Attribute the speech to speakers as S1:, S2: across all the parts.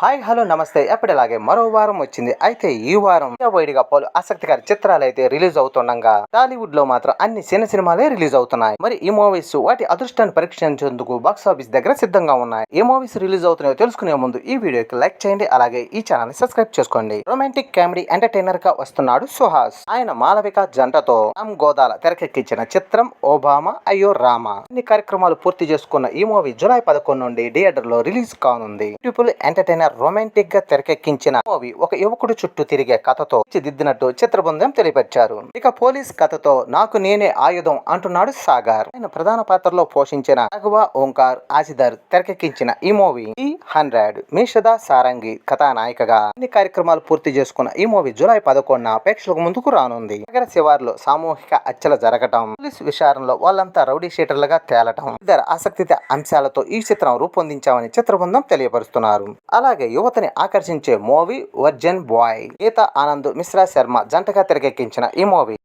S1: Hi hello నమస్తే. ఎప్పటిలాగే మరో వారం వచ్చింది. అయితే ఈ వారం వైడిగా పలు ఆసక్తికర చిత్రాలు అయితే రిలీజ్ అవుతుండగా టాలీవుడ్లో మాత్రం అన్ని చిన్న సినిమాలే రిలీజ్ అవుతున్నాయి. మరి ఈ మూవీస్ వాటి అదృష్టాన్ని పరీక్షించేందుకు బాక్స్ ఆఫీస్ దగ్గర సిద్ధంగా ఉన్నాయి. ఏ మూవీస్ రిలీజ్ అవుతున్నాయో తెలుసుకునే ముందు ఈ వీడియోకి లైక్ చేయండి. అలాగే ఈ ఛానల్ని సబ్స్క్రైబ్ చేసుకోండి. రొమాంటిక్ కామెడీ ఎంటర్టైనర్గా వస్తున్నాడు సుహాస్. ఆయన మాలవిక జంటతో రామ్ గోదాల తెరకెక్కించిన చిత్రం ఓబామా అయ్యో రామ. అన్ని కార్యక్రమాలు పూర్తి చేసుకున్న ఈ మూవీ జూలై పదకొండు నుండి థియేటర్లో రిలీజ్ కానుంది. బ్యూటిఫుల్ ఎంటర్టైనర్ రొమాంటిక్గా తెరకెక్కించిన మూవీ ఒక యువకుడు చుట్టూ తిరిగే కథతో దిద్దినట్టు చిత్ర బృందం తెలియపరిచారు ఇక పోలీస్ కథతో నాకు నేనే ఆయుధం అంటున్నాడు సాగర్. ఆయన ప్రధాన పాత్రలో పోషించిన రాఘవ ఓంకార్ ఆసిదర్ తెరకెక్కించిన ఈ మూవీ ఈ హండ్రెడ్ మీషదా సారంగి కథానాయికగా. అన్ని కార్యక్రమాలు పూర్తి చేసుకున్న ఈ మూవీ జూలై పదకొండున ప్రేక్షకులకు ముందుకు రానుంది. నగర శివార్లో సామూహిక హత్యలు జరగటం పోలీస్ విచారణలో వాళ్ళంతా రౌడీ షీటర్లుగా తేలటం ఇద్దరు ఆసక్తి అంశాలతో ఈ చిత్రం రూపొందించామని చిత్ర బృందం తెలియపరుస్తున్నారు. అలాగే యువతని ఆకర్షించే movie virgin boy. Geetha Anand Mishra Sharma జంటగా తెరకెక్కించిన ఈ మూవీ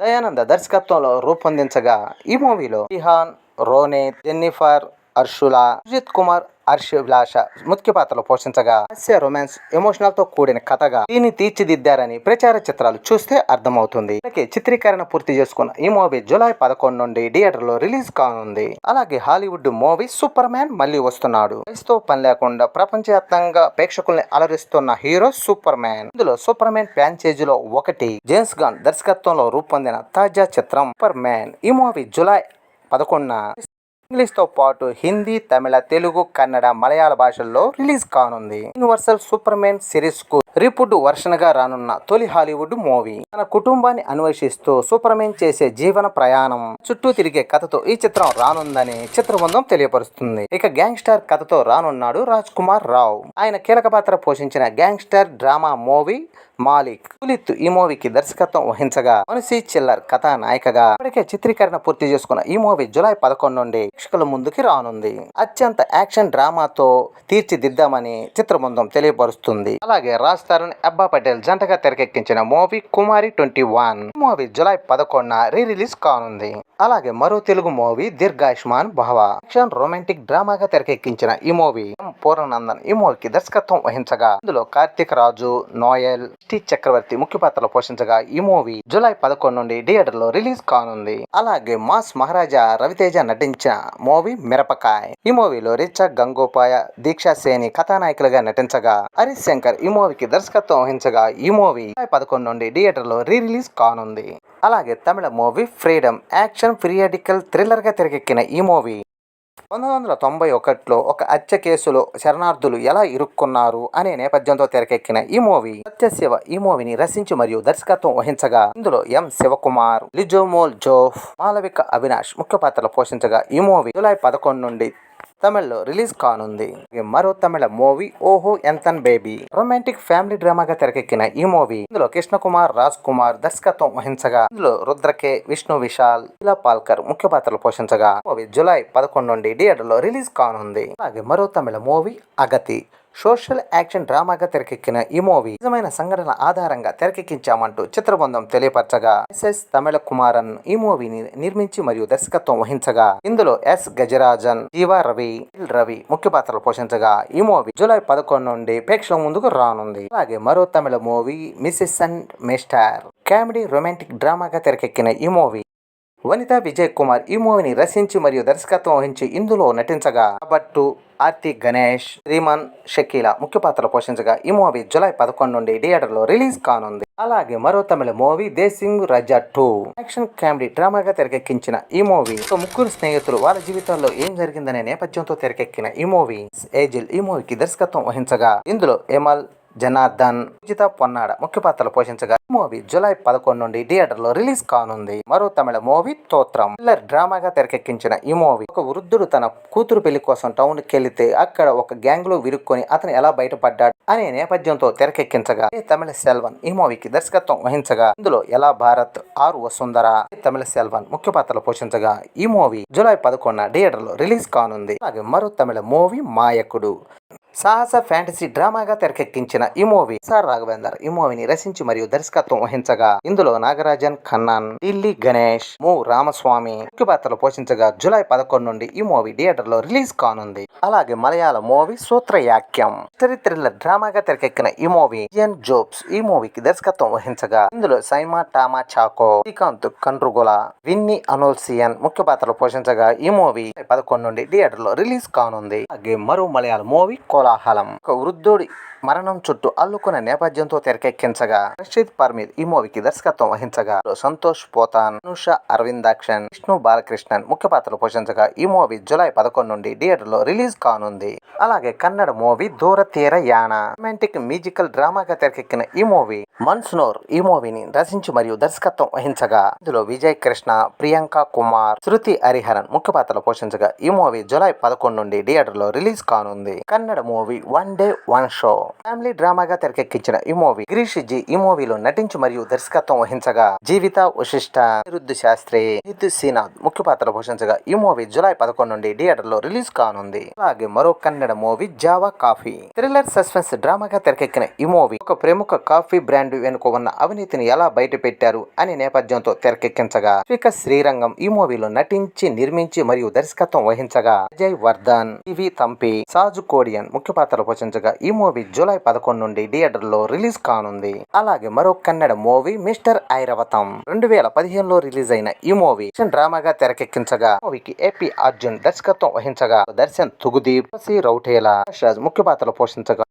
S1: దయానంద దర్శకత్వంలో రూపొందించగా ఈ మూవీలో రిహాన్ రోనే జెన్నిఫర్ అర్షుల సుజిత్ కుమార్ హర్షవిలాష ముఖ్య పాత్రలు పోషించగా హాస్య రొమాన్స్ ఎమోషనల్తో కూడిన కథగా దీన్ని తీర్చిదిద్దారని ప్రచార చిత్రాలు చూస్తే అర్థమవుతుంది. అలాగే చిత్రీకరణ పూర్తి చేసుకున్న ఈ మూవీ జూలై పదకొండు నుండి థియేటర్లో రిలీజ్ కానుంది. అలాగే హాలీవుడ్ మూవీ సూపర్ మ్యాన్ మళ్ళీ వస్తున్నాడు. వయసుతో పని లేకుండా ప్రపంచవ్యాప్తంగా ప్రేక్షకుల్ని అలరిస్తున్న హీరో సూపర్ మ్యాన్. ఇందులో సూపర్ మ్యాన్ ఫ్రాంచైజీ లో ఒకటి జేమ్స్ గాన్ దర్శకత్వంలో రూపొందిన తాజా చిత్రం సూపర్ మ్యాన్. ఈ మూవీ జూలై పదకొండున ఇంగ్లీష్తో పాటు హిందీ తమిళ తెలుగు కన్నడ మలయాళ భాషల్లో రిలీజ్ కానుంది. యూనివర్సల్ సూపర్ మ్యాన్ సిరీస్కు రిపుడ్ వర్షన్గా రానున్న తొలి హాలీవుడ్ మూవీ. తన కుటుంబాన్ని అన్వేషిస్తూ సూపర్ మ్యాన్ చేసే జీవన ప్రయాణం. చుట్టూ తిరిగే కథతో ఈ చిత్రం రానుందని చిత్రబృందం తెలియపరుస్తుంది. ఇక గ్యాంగ్స్టర్ కథతో రానున్నాడు రాజ్ కుమార్ రావు. ఆయన కీలక పాత్ర పోషించిన gangster drama movie Malik. Pulith ఈ మూవీకి దర్శకత్వం వహించగా మనిషి చిల్లర్ కథానాయికగా ఇప్పటికే చిత్రీకరణ పూర్తి చేసుకున్న ఈ మూవీ జూలై పదకొండు నుండి ప్రేక్షకుల ముందుకి రానుంది. అత్యంత యాక్షన్ డ్రామాతో తీర్చిదిద్దామని చిత్రబృందం తెలియపరుస్తుంది. అలాగే రాజ్ తరుణ్ అబ్బా పటేల్ జంటగా తెరకెక్కించిన movie Kumari twenty one. Movie July పదకొండున రీ రిలీజ్ కానుంది. అలాగే మరో తెలుగు మూవీ దీర్ఘాయుష్మాన్ భావ. యాక్షన్ రొమాంటిక్ డ్రామాగా తెరకెక్కించిన ఈ మూవీ పూర్ణనందన్ ఈ మూవీకి దర్శకత్వం వహించగా ఇందులో కార్తీక్ రాజు నోయల్ టి చక్రవర్తి ముఖ్య పాత్రలో పోషించగా ఈ మూవీ జూలై పదకొండు నుండి థియేటర్లో రిలీజ్ కానుంది. అలాగే మాస్ మహారాజా రవితేజ నటించిన మూవీ మిరపకాయ్. ఈ మూవీలో రిచా గంగోపాయ దీక్షా సేని కథానాయకులుగా నటించగా హరీష్ శంకర్ ఈ మూవీకి దర్శకత్వం వహించగా ఈ మూవీ జూలై పదకొండు నుండి థియేటర్లో రీ రిలీజ్ కానుంది. అలాగే Tamil movie freedom action periodical థ్రిల్లర్గా తెరకెక్కిన ఈ మూవీ పంతొమ్మిది వందల తొంభై ఒకటిలో ఒక హత్య కేసులో శరణార్థులు ఎలా ఇరుక్కున్నారు అనే నేపథ్యంతో తెరకెక్కిన ఈ మూవీ సత్యశివ ఈ మూవీని రచించి మరియు దర్శకత్వం వహించగా ఇందులో ఎం శివకుమార్ లిజోమోల్ జోఫ్ మాలవిక అవినాష్ ముఖ్య పాత్రలు పోషించగా ఈ మూవీ జూలై పదకొండు నుండి తమిళ్ళో రిలీజ్ కానుంది. మరో Tamil movie Oho Enthan Baby. Romantic family డ్రామాగా తెరకెక్కిన ఈ మూవీ ఇందులో కృష్ణ కుమార్ రాజ్ కుమార్ దర్శకత్వం వహించగా ఇందులో రుద్రకే విష్ణు విశాల్ ఇలా పాల్కర్ ముఖ్య పాత్రలు పోషించగా మూవీ జూలై పదకొండు నుండి థియేటర్లో రిలీజ్ కానుంది. అలాగే మరో Tamil movie Agathi. Social action డ్రామాగా తెరకెక్కిన ఈ మూవీ నిజమైన సంఘటన ఆధారంగా తెరకెక్కించామంటూ చిత్రబృందం తెలియపరచగా. ఎస్ఎస్ తమిళ కుమారన్ ఈ మూవీని నిర్మించి మరియు దర్శకత్వం వహించగా. ఇందులో ఎస్ గజరాజన్ జీవా రవి రవి ముఖ్య పాత్రలు పోషించగా. ఈ మూవీ జూలై పదకొండు నుండి ప్రేక్షకుల ముందుకు రానుంది. అలాగే మరో Tamil movie Mrs and Mr. Comedy romantic డ్రామాగా తెరకెక్కిన ఈ మూవీ వనిత విజయ్ కుమార్ ఈ మూవీని రచించి మరియు దర్శకత్వం వహించి ఇందులో నటించగా భట్టు ఆర్తి గణేష్ శ్రీమన్ షకీల ముఖ్య పాత్రలు పోషించగా ఈ మూవీ జూలై పదకొండు నుండి థియేటర్లో రిలీజ్ కానుంది. అలాగే మరో Tamil movie Desingu Raja two. Action comedy డ్రామాగా తెరకెక్కించిన ఈ మూవీ. ఒక ముగ్గురు స్నేహితులు వాళ్ళ జీవితాల్లో ఏం జరిగిందనే నేపథ్యంతో తెరకెక్కిన ఈ మూవీ. ఏజిల్ ఈ మూవీకి దర్శకత్వం వహించగా ఇందులో ఎమల్ జనార్దన్ సుజిత పొన్నాడ ముఖ్య పాత్రలు పోషించగా ఈ మూవీ జూలై పదకొండు నుండి థియేటర్లో రిలీజ్ కానుంది. మరో తమిళ మూవీ తోత్రం. థ్రిల్లర్ డ్రామాగా తెరకెక్కించిన ఈ మూవీ ఒక వృద్ధుడు తన కూతురు పెళ్ళి కోసం టౌన్కి అక్కడ ఒక గ్యాంగ్లో విరుక్కొని అతను ఎలా బయటపడ్డాడు అనే నేపథ్యంతో తెరకెక్కించగా తమిళ సెల్వన్ ఈ మూవీకి దర్శకత్వం వహించగా ఇందులో ఎలా భారత్ ఆరు వసుంధర తమిళ సెల్వన్ ముఖ్య పాత్రలు పోషించగా ఈ మూవీ జూలై పదకొండున థియేటర్లో రిలీజ్ కానుంది. అలాగే మరో తమిళ మూవీ మాయకుడు. సాహస ఫ్యాంటసీ డ్రామాగా తెరకెక్కించిన ఈ మూవీ సార్ రాఘవేందర్ ఈ మూవీని రచించి మరియు దర్శకత్వం వహించగా ఇందులో నాగరాజన్ ఖన్నాన్ ఢిల్లీ గణేష్ ము రామస్వామి ముఖ్య పాత్రలు పోషించగా జూలై పదకొండు నుండి ఈ మూవీ థియేటర్లో రిలీజ్ కానుంది. అలాగే మలయాళ మూవీ సూత్రయాక్యం. యాక్యం చరిత్రల డ్రామాగా తెరకెక్కిన ఈ మూవీ ఎన్ జోబ్స్ ఈ మూవీకి దర్శకత్వం వహించగా ఇందులో సైమా టామా చాకో శ్రీకాంత్ కండ్రుగుల విన్ని అనోల్సియన్ ముఖ్య పాత్రలు పోషించగా ఈ మూవీ పదకొండు నుండి థియేటర్లో రిలీజ్ కానుంది. అలాగే మరో మలయాళ మూవీ కోలాహలం. ఒక వృద్ధుడి మరణం చుట్టూ అల్లుకున్న నేపథ్యంతో తెరకెక్కించగా రషీద్ పర్మీద్ ఈ మూవీకి దర్శకత్వం వహించగా సంతోష్ పోతాన్ అనుష అరవిందాక్షన్ విష్ణు బాలకృష్ణన్ ముఖ్య పాత్రలు పోషించగా ఈ మూవీ జూలై పదకొండు నుండి థియేటర్లో రిలీజ్ కానుంది. అలాగే కన్నడ మూవీ దూర తీర యాన. రొమాంటిక్ మ్యూజికల్ డ్రామాగా తెరకెక్కిన ఈ మూవీ మన్స్నోర్ ఈ మూవీని రచించి మరియు దర్శకత్వం వహించగా ఇందులో విజయ్ కృష్ణ ప్రియాంక కుమార్ శృతి హరిహరన్ ముఖ్య పాత్రలు పోషించగా ఈ మూవీ జూలై పదకొండు నుండి థియేటర్లో రిలీజ్ కానుంది. Kannada movie one day one show. Family డ్రామాగా తెరకెక్కించిన ఈ మూవీ గిరీష్ జీ ఈ మూవీలో నటించి మరియు దర్శకత్వం వహించగా జీవిత వశిష్ట నిరుద్ధ శాస్త్రి నిత్ శ్రీనాథ్ ముఖ్య పాత్ర పోషించగా ఈ మూవీ జూలై పదకొండు నుండి థియేటర్లో రిలీజ్ కానుంది. అలాగే మరో Kannada movie Java coffee. Thriller suspense డ్రామాగా తెరకెక్కిన ఈ మూవీ ఒక ప్రముఖ కాఫీ బ్రాండ్ వెనుక ఉన్న అవినీతిని ఎలా బయట పెట్టారు అనే నేపథ్యంతో తెరకెక్కించగా స్పీకర్ శ్రీరంగం ఈ మూవీలో నటించి నిర్మించి మరియు దర్శకత్వం వహించగా అజయ్ వర్ధన్ టివి తంపి సాజు కోడియన్ ముఖ్య పాత్రలు పోషించగా ఈ మూవీ జూలై పదకొండు నుండి థియేటర్లో రిలీజ్ కానుంది. అలాగే మరో కన్నడ మూవీ మిస్టర్ ఐరవతం రెండు వేల పదిహేనులో రిలీజ్ అయిన ఈ మూవీ డ్రామాగా తెరకెక్కించగా మూవీకి ఏపీ అర్జున్ దర్శకత్వం వహించగా దర్శన్ తుగుదీప్ సి రౌటేలా రాజ్ ముఖ్య పాత్రలు పోషించగా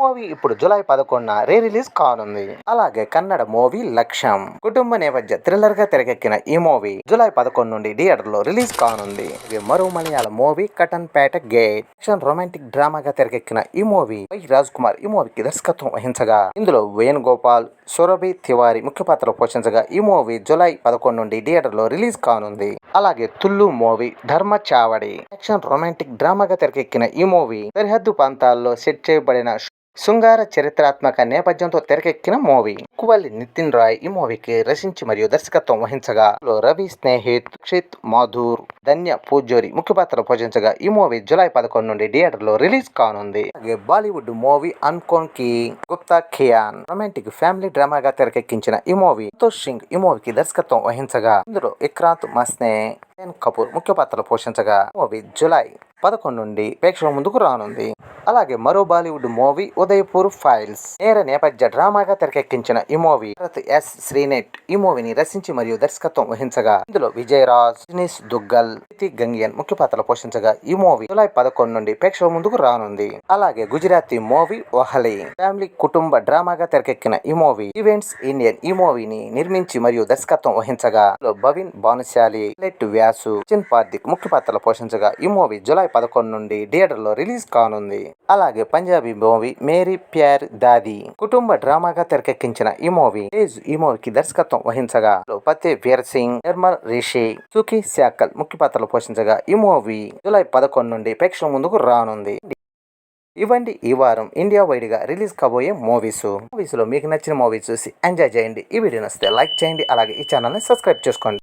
S1: మూవీ ఇప్పుడు జూలై పదకొండున రీ రిలీజ్ కానుంది. అలాగే కన్నడ మూవీ లక్ష్యం. కుటుంబ నేపథ్య థ్రిల్లర్గా తెరకెక్కిన ఈ మూవీ జూలై పదకొండు నుండి థియేటర్లో రిలీజ్ కానుంది. ఇది మరో మలయాళ మూవీ కటన్ పేట గేట్. యాక్షన్ రొమాంటిక్ డ్రామాగా తెరకెక్కిన ఈ మూవీ వై రాజ్ కుమార్ ఈ మూవీకి దర్శకత్వం వహించగా. ఇందులో వేణుగోపాల్ సురభి తివారి ముఖ్య పాత్ర పోషించగా ఈ మూవీ జూలై పదకొండు నుండి థియేటర్లో రిలీజ్ కానుంది. అలాగే తుల్లు మూవీ ధర్మ చావడి. యాక్షన్ రొమాంటిక్ డ్రామాగా తెరకెక్కిన ఈ మూవీ సరిహద్దు ప్రాంతాల్లో సెట్ చేయబడిన శృంగార చరిత్రాత్మక నేపథ్యంతో తెరకెక్కిన మూవీ. కువల్లి నితిన్ రాయ్ ఈ మూవీకి రచించి మరియు దర్శకత్వం వహించగా రవి స్నేహిత్ క్షిత్ మాధుర్ ధన్య పూజోరి ముఖ్య పాత్ర పోషించగా ఈ మూవీ జూలై పదకొండు నుండి థియేటర్లో రిలీజ్ కానుంది. అలాగే బాలీవుడ్ మూవీ అన్కోన్కి గుప్తా ఖియాన్ రొమాంటిక్ ఫ్యామిలీ డ్రామాగా తెరకెక్కించిన ఈ మూవీ సంతోష్ సింగ్ ఈ మూవీకి దర్శకత్వం వహించగా ఇందులో ఇక్రాంత్ మస్నే కపూర్ ముఖ్య పాత్ర పోషించగా మూవీ జులై పదకొండు నుండి ప్రేక్షకుల ముందుకు రానుంది. అలాగే మరో బాలీవుడ్ మూవీ ఉదయపూర్ ఫైల్స్. నేర నేపథ్య డ్రామాగా తెరకెక్కించిన ఈ మూవీ భరత్ ఎస్ శ్రీనెట్ ఈ మూవీని రచించి మరియు దర్శకత్వం వహించగా ఇందులో విజయ్ రాజ్ దినేష్ దుగ్గల్ ప్రీతి గంగియన్ ముఖ్య పాత్రలు పోషించగా ఈ మూవీ జూలై పదకొండు నుండి ప్రేక్షకుల ముందుకు రానుంది. అలాగే గుజరాతీ మూవీ వహలి ఫ్యామిలీ కుటుంబ డ్రామాగా తెరకెక్కిన ఈ మూవీ ఈవెంట్స్ ఇండియన్ ఈ మూవీని నిర్మించి మరియు దర్శకత్వం వహించగా భవిన్ భానుశాలి లెట్ వ్యాసు చిన్ పార్థిక్ ముఖ్య పాత్రలు పోషించగా ఈ మూవీ జూలై పదకొండు నుండి థియేటర్లో రిలీజ్ కానుంది. అలాగే పంజాబీ మూవీ మేరీ ప్యార్ దాది కుటుంబ డ్రామాగా తెరకెక్కించిన ఈ మూవీ తేజ్ ఈ మూవీకి దర్శకత్వం వహించగా ఇందులో పతే వీర్ సింగ్ నిర్మల్ రిషి సుఖీ శాకల్ ముఖ్య పాత్రలు పోషించగా ఈ మూవీ జులై పదకొండు నుండి ప్రేక్షకుల ముందుకు రానుంది. ఇవ్వండి ఈ వారం ఇండియా వైడ్గా రిలీజ్ కాబోయే మూవీస్. మూవీస్లో మీకు నచ్చిన మూవీస్ చూసి ఎంజాయ్ చేయండి. ఈ వీడియో నచ్చితే లైక్ చేయండి. అలాగే ఈ ఛానల్ని సబ్స్క్రైబ్ చేసుకోండి.